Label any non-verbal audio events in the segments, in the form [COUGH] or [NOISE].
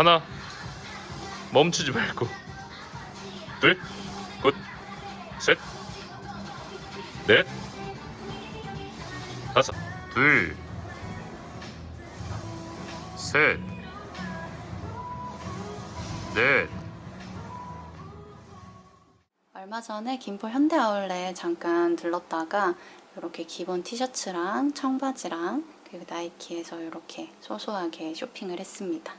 하나, 멈추지 말고. 둘, 굿, 셋, 넷, 다섯, 둘, 셋, 넷. 얼마 전에 김포 현대아울렛 잠깐 들렀다가 이렇게 기본 티셔츠랑 청바지랑 그리고 나이키에서 이렇게 소소하게 쇼핑을 했습니다.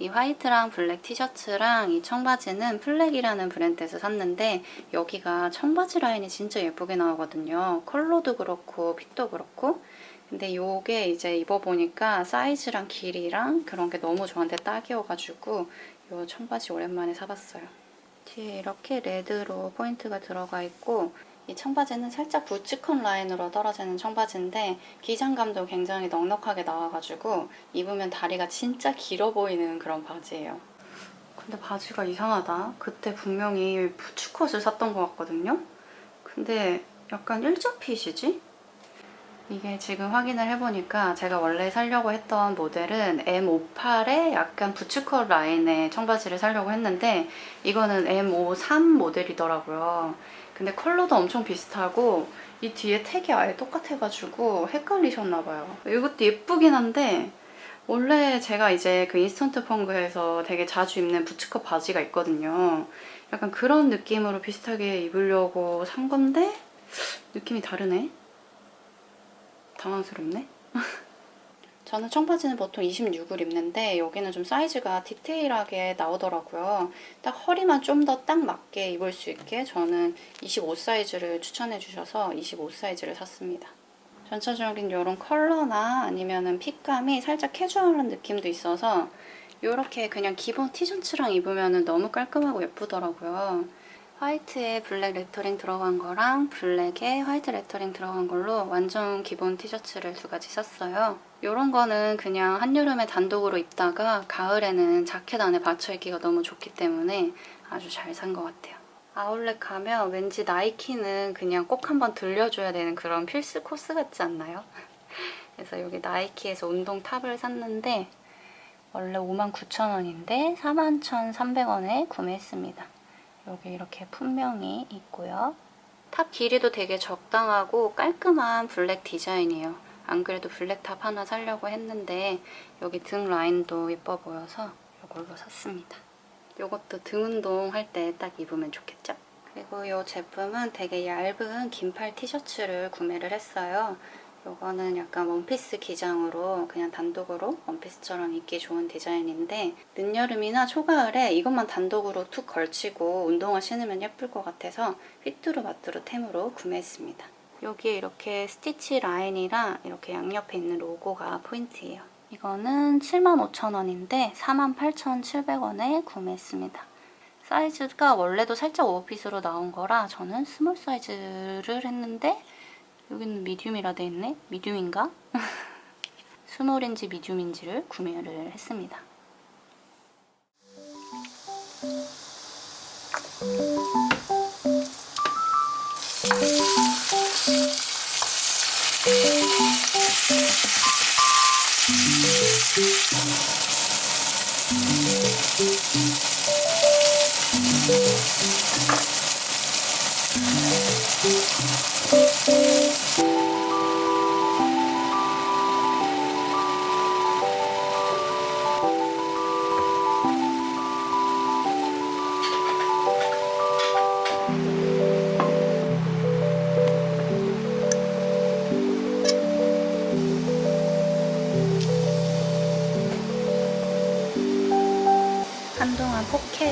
이 화이트랑 블랙 티셔츠랑 이 청바지는 플렉이라는 브랜드에서 샀는데 여기가 청바지 라인이 진짜 예쁘게 나오거든요. 컬러도 그렇고 핏도 그렇고 근데 요게 이제 입어보니까 사이즈랑 길이랑 그런 게 너무 저한테 딱이어가지고 요 청바지 오랜만에 사봤어요. 뒤에 이렇게 레드로 포인트가 들어가 있고 이 청바지는 살짝 부츠컷 라인으로 떨어지는 청바지인데 기장감도 굉장히 넉넉하게 나와가지고 입으면 다리가 진짜 길어 보이는 그런 바지예요. 근데 바지가 이상하다. 그때 분명히 부츠컷을 샀던 것 같거든요. 근데 약간 일자핏이지? 이게 지금 확인을 해보니까 제가 원래 살려고 했던 모델은 M58에 약간 부츠컷 라인의 청바지를 살려고 했는데 이거는 M53 모델이더라고요. 근데 컬러도 엄청 비슷하고 이 뒤에 택이 아예 똑같아가지고 헷갈리셨나봐요. 이것도 예쁘긴 한데 원래 제가 이제 그 인스턴트 펑크에서 되게 자주 입는 부츠컷 바지가 있거든요. 약간 그런 느낌으로 비슷하게 입으려고 산 건데 느낌이 다르네. 당황스럽네. [LAUGHS] 저는 청바지는 보통 26을 입는데 여기는 좀 사이즈가 디테일하게 나오더라고요. 딱 허리만 좀 더 딱 맞게 입을 수 있게 저는 25 사이즈를 추천해 주셔서 25 사이즈를 샀습니다. 전체적인 이런 컬러나 아니면은 핏감이 살짝 캐주얼한 느낌도 있어서 이렇게 그냥 기본 티셔츠랑 입으면 너무 깔끔하고 예쁘더라고요. 화이트에 블랙 레터링 들어간 거랑 블랙에 화이트 레터링 들어간 걸로 완전 기본 티셔츠를 두 가지 샀어요. 이런 거는 그냥 한여름에 단독으로 입다가 가을에는 자켓 안에 받쳐 입기가 너무 좋기 때문에 아주 잘 산 것 같아요. 아울렛 가면 왠지 나이키는 그냥 꼭 한번 들려줘야 되는 그런 필수 코스 같지 않나요? [LAUGHS] 그래서 여기 나이키에서 운동 탑을 샀는데 원래 59,000원인데 41,300원에 구매했습니다. 여기 이렇게 품명이 있고요. 탑 길이도 되게 적당하고 깔끔한 블랙 디자인이에요. 안 그래도 블랙 탑 하나 사려고 했는데 여기 등 라인도 예뻐 보여서 이걸로 샀습니다. 이것도 등 운동 할 때 딱 입으면 좋겠죠? 그리고 이 제품은 되게 얇은 긴팔 티셔츠를 구매를 했어요. 이거는 약간 원피스 기장으로 그냥 단독으로 원피스처럼 입기 좋은 디자인인데 늦여름이나 초가을에 이것만 단독으로 툭 걸치고 운동화 신으면 예쁠 것 같아서 휘뚜루 마뚜루 템으로 구매했습니다. 여기에 이렇게 스티치 라인이랑 이렇게 양옆에 있는 로고가 포인트예요. 이거는 75,000원인데 48,700원에 구매했습니다. 사이즈가 원래도 살짝 오버핏으로 나온 거라 저는 스몰 사이즈를 했는데 여기는 미디움이라 돼 있네? 미디움인가? [LAUGHS] 스몰인지 미디움인지를 구매를 했습니다.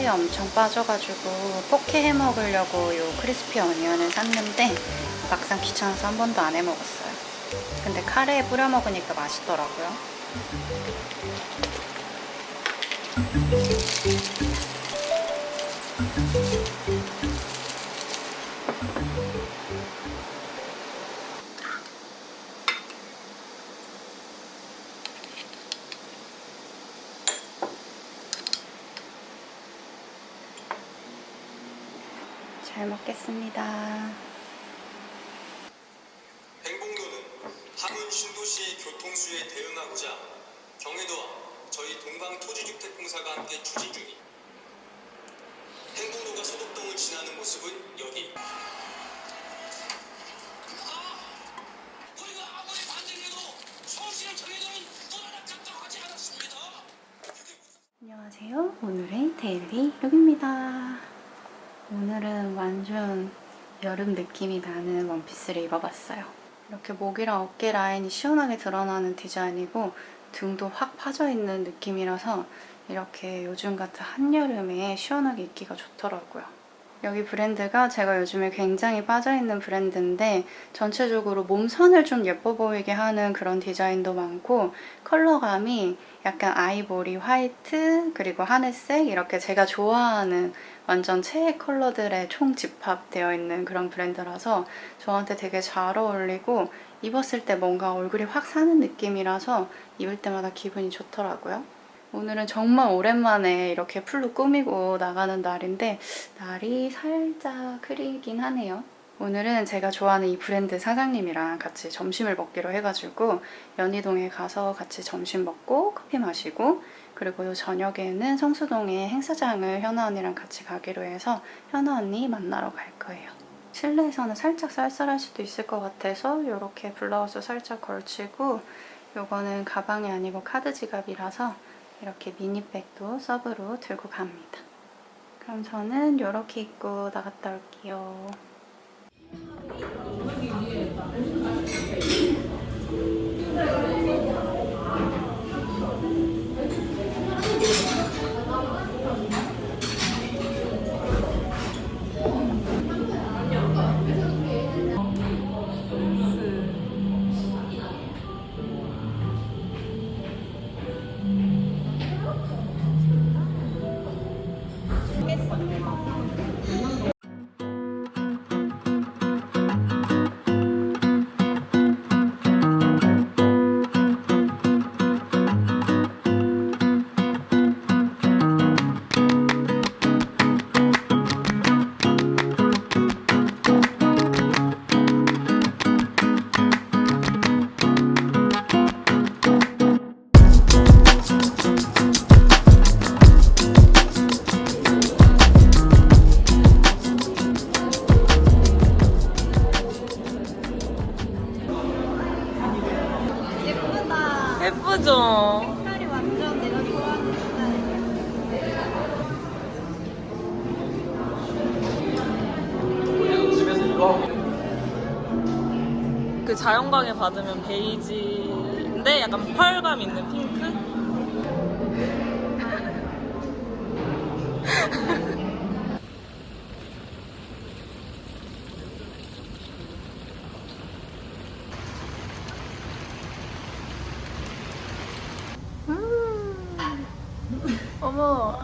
살이 엄청 빠져가지고 포케 해먹으려고 요 크리스피 어니언을 샀는데 막상 귀찮아서 한 번도 안 해먹었어요. 근데 카레에 뿌려 먹으니까 맛있더라고요. 잘 먹겠습니다. 행복로는 함은 신도시의 교통수에 대응하고자 경기도와 저희 동방토지주택공사가 함께 추진 중인 행복로가 소독동을 지나는 모습은 여기. 안녕하세요. 오늘의 데일리 룩입니다. 오늘은 완전 여름 느낌이 나는 원피스를 입어봤어요. 이렇게 목이랑 어깨 라인이 시원하게 드러나는 디자인이고 등도 확 파져있는 느낌이라서 이렇게 요즘 같은 한여름에 시원하게 입기가 좋더라고요. 여기 브랜드가 제가 요즘에 굉장히 빠져있는 브랜드인데 전체적으로 몸선을 좀 예뻐 보이게 하는 그런 디자인도 많고 컬러감이 약간 아이보리, 화이트, 그리고 하늘색 이렇게 제가 좋아하는 완전 최애 컬러들의 총 집합되어 있는 그런 브랜드라서 저한테 되게 잘 어울리고 입었을 때 뭔가 얼굴이 확 사는 느낌이라서 입을 때마다 기분이 좋더라고요. 오늘은 정말 오랜만에 이렇게 풀로 꾸미고 나가는 날인데 날이 살짝 흐리긴 하네요. 오늘은 제가 좋아하는 이 브랜드 사장님이랑 같이 점심을 먹기로 해가지고 연희동에 가서 같이 점심 먹고 커피 마시고 그리고 저녁에는 성수동에 행사장을 현아 언니랑 같이 가기로 해서 현아 언니 만나러 갈 거예요. 실내에서는 살짝 쌀쌀할 수도 있을 것 같아서 이렇게 블라우스 살짝 걸치고 요거는 가방이 아니고 카드 지갑이라서 이렇게 미니백도 서브로 들고 갑니다. 그럼 저는 이렇게 입고 나갔다 올게요. 베이지인데 약간 펄감 있는 핑크? 어머,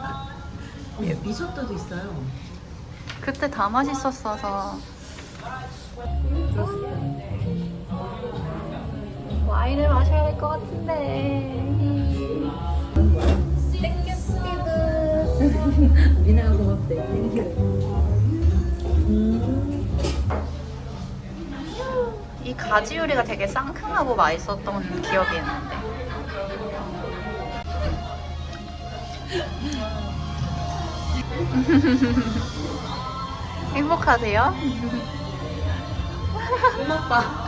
리조또도 있어요. 그때 다 맛있었어서. 와인을 마셔야 될 것 같은데. 우리나라 고맙대. 이 가지 요리가 되게 상큼하고 맛있었던 기억이 있는데. 행복하세요? 고맙다.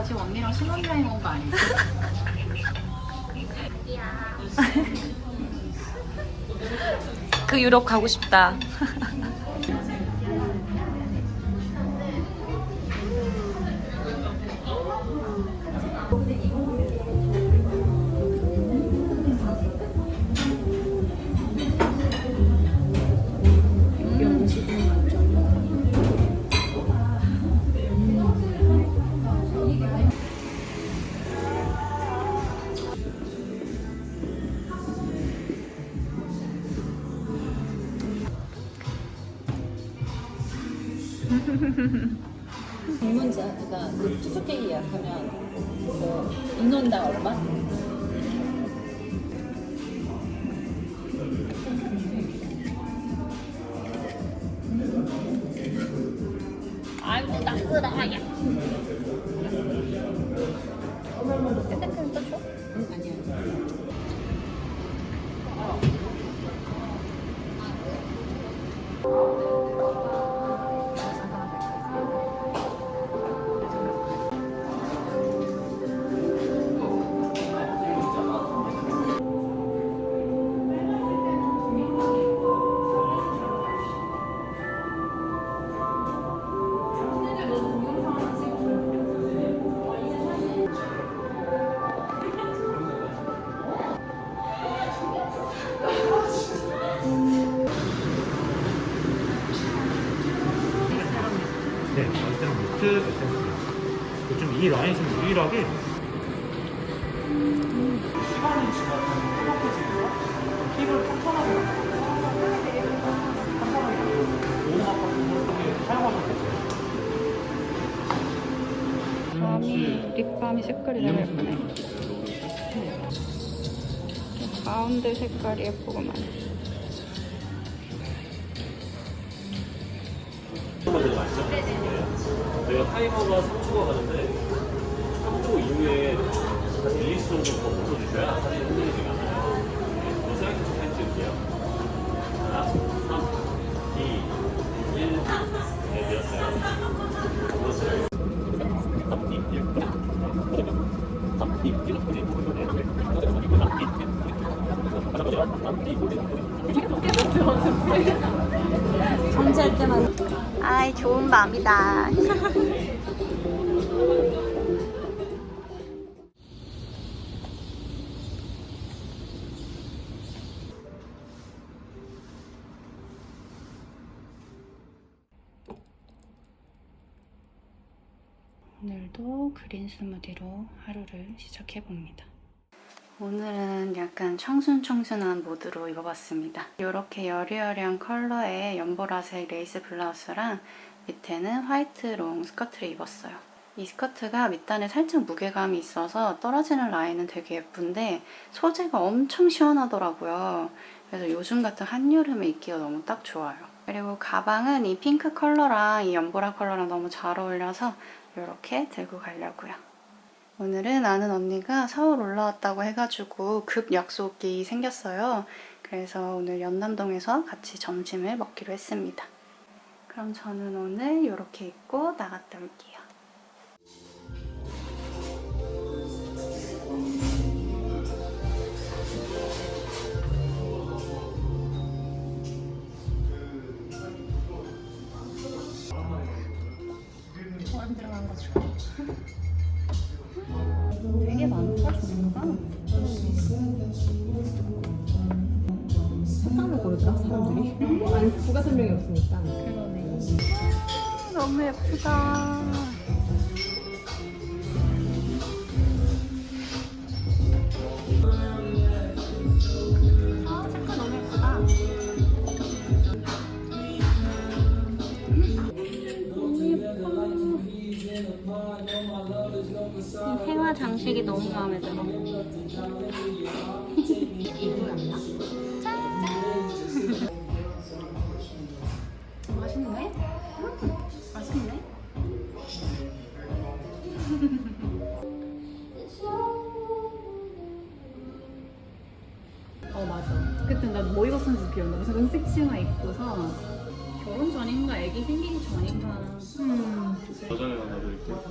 나 지금 언니랑 신혼여행 온 거 아니지? 그 유럽 가고 싶다. [LAUGHS] 부드 완전 미트 에센스. 요즘 이 라인이 좀 유일하게 시간이 지나면 뾰족해지면서 힙을. 간단하게 모음 아파트 그렇게 사용하셔도 돼요. 밤이 립밤이 색깔이 너무 예쁘네. 가운데 색깔이 예쁘구만. 저희가 타이머가 3초가 가는데 3초 이후에 한 1, 2초 정도 더 멈춰주셔야 사진이 흔들리지가 않아요. 네, 더 생각해 서 사진 찍을게요. 하나, 3, 2, 1. 네, 되었어요. 그렇죠. 정지할 때만 아이 좋은 밤이다. 오늘도 그린 스무디로 하루를 시작해 봅니다. 오늘은 약간 청순청순한 모드로 입어봤습니다. 이렇게 여리여리한 컬러의 연보라색 레이스 블라우스랑 밑에는 화이트 롱 스커트를 입었어요. 이 스커트가 밑단에 살짝 무게감이 있어서 떨어지는 라인은 되게 예쁜데 소재가 엄청 시원하더라고요. 그래서 요즘 같은 한여름에 입기가 너무 딱 좋아요. 그리고 가방은 이 핑크 컬러랑 이 연보라 컬러랑 너무 잘 어울려서 이렇게 들고 가려고요. 오늘은 아는 언니가 서울 올라왔다고 해가지고 급 약속이 생겼어요. 그래서 오늘 연남동에서 같이 점심을 먹기로 했습니다. 그럼 저는 오늘 이렇게 입고 나갔다 올게요. 소금 들어간 거 좋아. 부가 설명이 없으니까. 너무 예쁘다. 아, 색깔 너무 예쁘다. 이 생화 장식이 너무 마음에 들어. 어 맞아. 그때 나뭐 입었었는지 기억나. 무슨 은색 치마 입고서 결혼 전인가 아기 생기기 전인가. 음. 저장에 하나 드릴게요.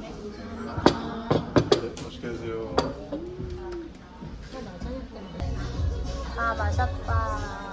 네, 맛있게 드세요. 아, 마셨다.